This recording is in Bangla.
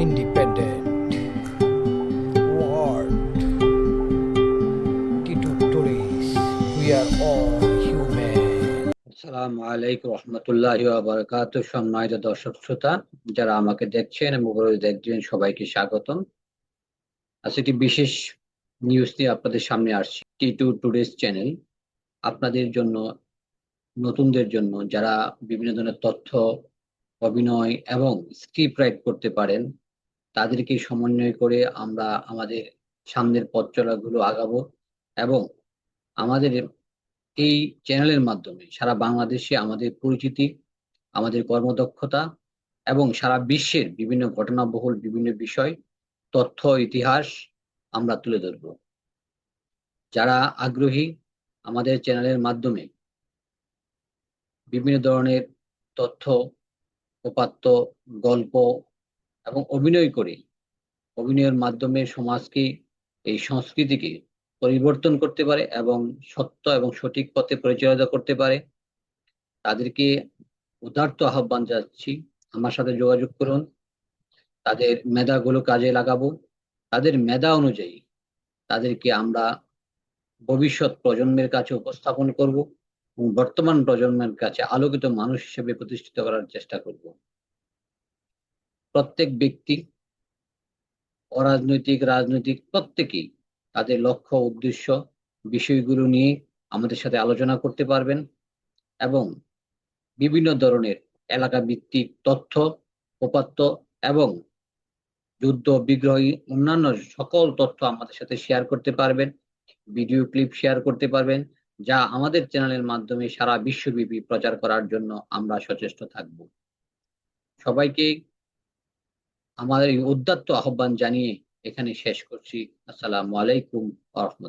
independent world. We are all human. আলাইকুম রহমতুল্লাহি বারাকাত সম্মানিত দর্শক যারা আমাকে দেখছেন এবং দেখছেন, সবাইকে স্বাগতম আজকে একটি বিশেষ নিউজ নিয়ে আপনাদের সামনে আসছি টি টু টুডেস চ্যানেল আপনাদের জন্য, নতুনদের জন্য যারা বিভিন্ন ধরনের তথ্য, অভিনয় এবং স্ক্রিপ্ট রাইট করতে পারেন তাদেরকে সমন্বয় করে আমরা আমাদের সামনের পথ চলাগুলো আগাবো এবং আমাদের এই চ্যানেলের মাধ্যমে সারা বাংলাদেশে আমাদের পরিচিতি, আমাদের কর্মদক্ষতা এবং সারা বিশ্বের বিভিন্ন ঘটনাবহুল বিভিন্ন বিষয়, তথ্য, ইতিহাস আমরা তুলে ধরব। যারা আগ্রহী আমাদের চ্যানেলের মাধ্যমে বিভিন্ন ধরনের তথ্য, উপাত্ত, গল্প এবং অভিনয় করে। অভিনয়ের মাধ্যমে সমাজকে এই সংস্কৃতিকে পরিবর্তন করতে পারে এবং সত্য এবং সঠিক পথে পরিচালিত করতে পারে? তাদেরকে উদার্ত আহ্বান যাচ্ছি আমার সাথে যোগাযোগ করুন। তাদের মেধাগুলো কাজে লাগাবো। তাদের মেধা অনুযায়ী তাদেরকে আমরা ভবিষ্যৎ প্রজন্মের কাছে উপস্থাপন করব এবং বর্তমান প্রজন্মের কাছে আলোকিত মানুষ হিসেবে প্রতিষ্ঠিত করার চেষ্টা করব। প্রত্যেক ব্যক্তি, অরাজনৈতিক, রাজনৈতিক, প্রত্যেকেই তাদের লক্ষ্য, উদ্দেশ্য, বিষয়গুলো নিয়ে আমাদের সাথে আলোচনা করতে পারবেন এবং বিভিন্ন ধরনের এলাকা ভিত্তিক তথ্য, উপাত্ত এবং যুদ্ধ, বিগ্রহী, অন্যান্য সকল তথ্য আমাদের সাথে শেয়ার করতে পারবেন ভিডিও ক্লিপ শেয়ার করতে পারবেন, যা আমাদের চ্যানেলের মাধ্যমে সারা বিশ্বব্যাপী প্রচার করার জন্য আমরা সচেষ্ট থাকব। সবাইকে আমাদের এই আহ্বান জানিয়ে এখানে শেষ করছি। আসসালামু আলাইকুম আহমদ